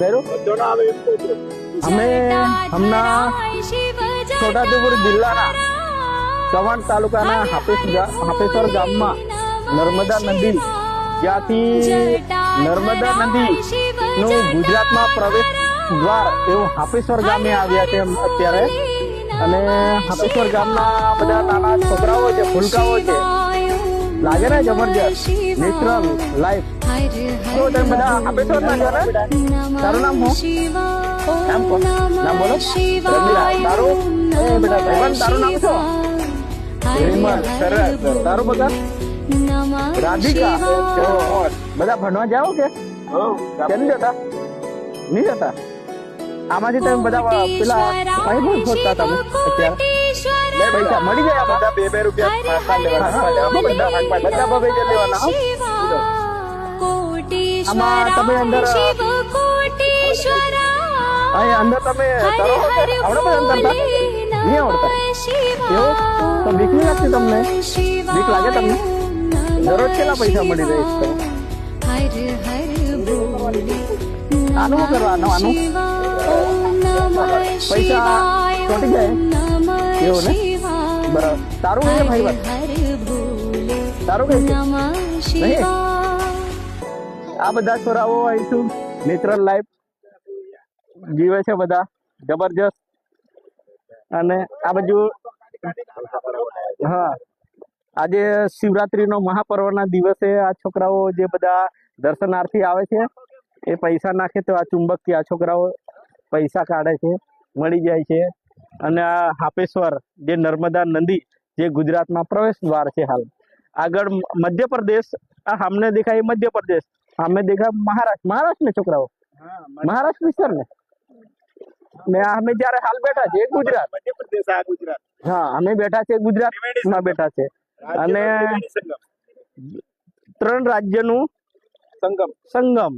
એમ અમે હમણાં છોટાઉદેપુર જિલ્લાના ચવાણ તાલુકાના હાપેશ્વર ગામમાં નર્મદા નદી જ્યાંથી નર્મદા નદી નું ગુજરાતમાં પ્રવેશ દ્વાર એવું હાપેશ્વર ગામે આવ્યા છે અત્યારે. અને હાપેશ્વર ગામના બધા નાના છોકરાઓ છે ફૂલકાઓ છે લાગે ને જબરજસ્ત નેચરલ લાઈફ તો તમે બધા હાપેશ્વર ના છો ને તારું નામ શું નામ કહો. નામ બોલો રમીલા તારું એ બેટા ભાઈબંધ તારું નામ શું હેમંત સરસ તારું બધા રાધિકા ઓહો. બધા ભણવા જાઓ કે કેમ જતા નહીં જતા આમાંથી તમે બધા પેલા કઈ પણ શોધતા તમે અત્યારે પૈસા મળી જાય બધા બે બે રૂપિયા બધા બધા લેવાના આમાં તમે અંદર અહીં અંદર તમે તરો? આવડે બધા અંદર? નહીં આવડતા. એવું તો બીક નહીં લાગતી તમને? બીક લાગે તમને? દરરોજ કેટલા પૈસા મળી જાય આનું શું કરવાનું? આનું? પૈસા ચોંટી જાય? એવું ને? તારું કઈ ભાઈ આ બધા છોરાઓ આવીશું નેચરલ લાઈફ જીવે છે બધા. જબરજસ્ત. અને આ બાજુ, હા. આજે શિવરાત્રીનો મહાપર્વના દિવસે આ છોકરાઓ જે બધા દર્શનાર્થી આવે છે, એ પૈસા નાખે તો આ ચુંબકથી આ છોકરાઓ પૈસા કાઢે છે, મળી જાય છે. અને આ હાપેશ્વર જે નર્મદા નદી જે ગુજરાતમાં પ્રવેશ દ્વાર છે હાલ. આગળ મધ્યપ્રદેશ આ સામને દેખાય મધ્યપ્રદેશ. સામે દેખાય મહારાષ્ટ્ર મહારાષ્ટ્ર ને છોકરાઓ મહારાષ્ટ્ર વિસ્તાર ને ને અમે જયારે હાલ બેઠા છે ગુજરાત. મધ્યપ્રદેશ આ ગુજરાત. હા અમે બેઠા છે ગુજરાતમાં બેઠા છે અને ત્રણ રાજ્યનું સંગમ. સંગમ.